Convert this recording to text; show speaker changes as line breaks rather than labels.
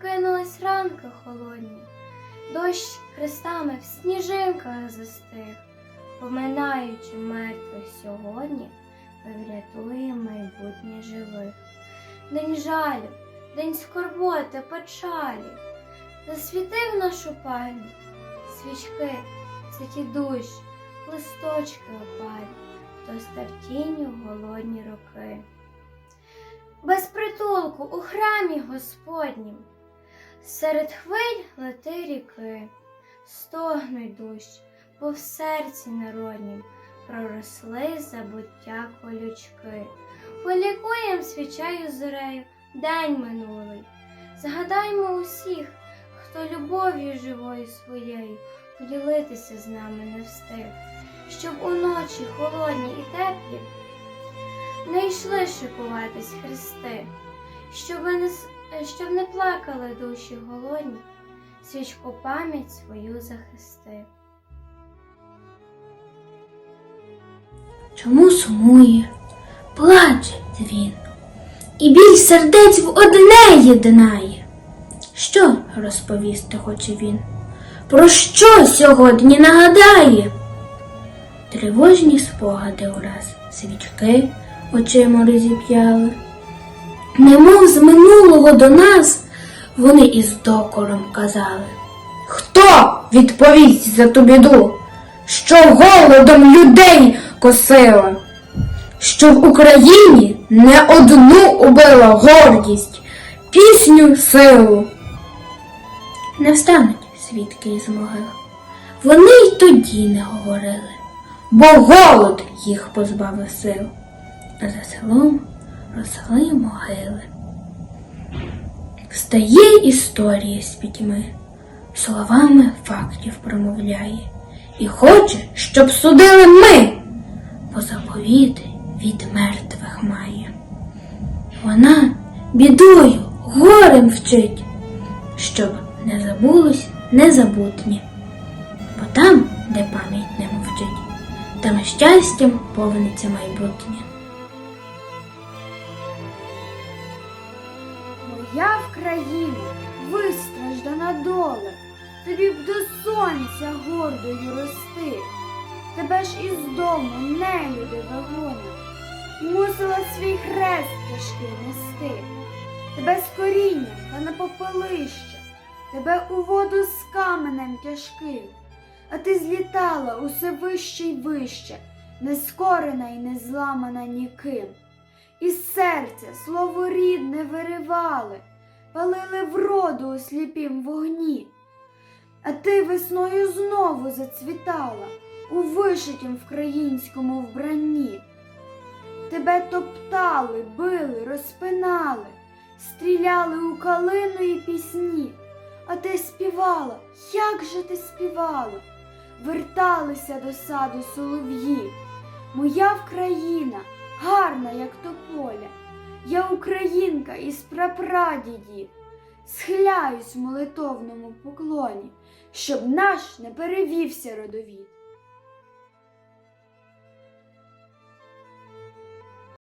прокинулись ранки холодні, дощ хрестами в сніжинках застиг, поминаючи мертвих сьогодні, ми врятуємо майбутнє живих. День жалю, день скорботи, печалі, засвітив нашу пам'ять, свічки, це ті душі, листочки опалі, хто став тінню голодні роки. Без притулку у храмі Господнім, серед хвиль лети ріки, стогнуть дощ, бо в серці народнім проросли забуття колючки. Полікуєм свічею зорею день минулий. Згадаймо усіх, хто любов'ю живою своєю поділитися з нами не встиг, щоб уночі холодні і теплі не йшли шикуватись хрести, щоб не, щоб не плакали душі голодні, свічку пам'ять свою захисти.
Чому сумує, плаче він, і біль сердець в одне єднає. Що розповісти хоче він? Про що сьогодні нагадає? Тривожні спогади ураз, свічки очима розіп'яли. Немов з минулого до нас вони із докором казали. Хто відповість за ту біду, що голодом людей косила, що в Україні не одну убила гордість, пісню силу. Не встануть свідки із могил. Вони й тоді не говорили, бо голод їх позбавив сил, а за селом росли могили. Встає історія з пітьми, словами фактів промовляє, і хоче, щоб судили ми, бо заповіти від мертвих має. Вона бідою, горем вчить, щоб не забулось незабутнє, бо там, де пам'ять не мовчить, там щастям повниться майбутнє.
Моя в країні вистраждана доля, тобі б до сонця гордою рости. Тебе ж із дому нелюди вагони, мусила свій хрест тяжкий нести. Тебе з коріння та на попелище, тебе у воду з каменем тяжким, а ти злітала усе вище й вище, не скорена й не зламана ніким. Із серця слово рідне виривали, палили вроду у сліпім вогні. А ти весною знову зацвітала у вишитім вкраїнському вбранні. Тебе топтали, били, розпинали, стріляли у калину і пісні, а ти співала, як же ти співала, верталися до саду солов'ї. Моя Вкраїна гарна, як то поля. Я українка із прапрадідів. Схиляюсь в молитовному поклоні, щоб наш не перевівся родовід.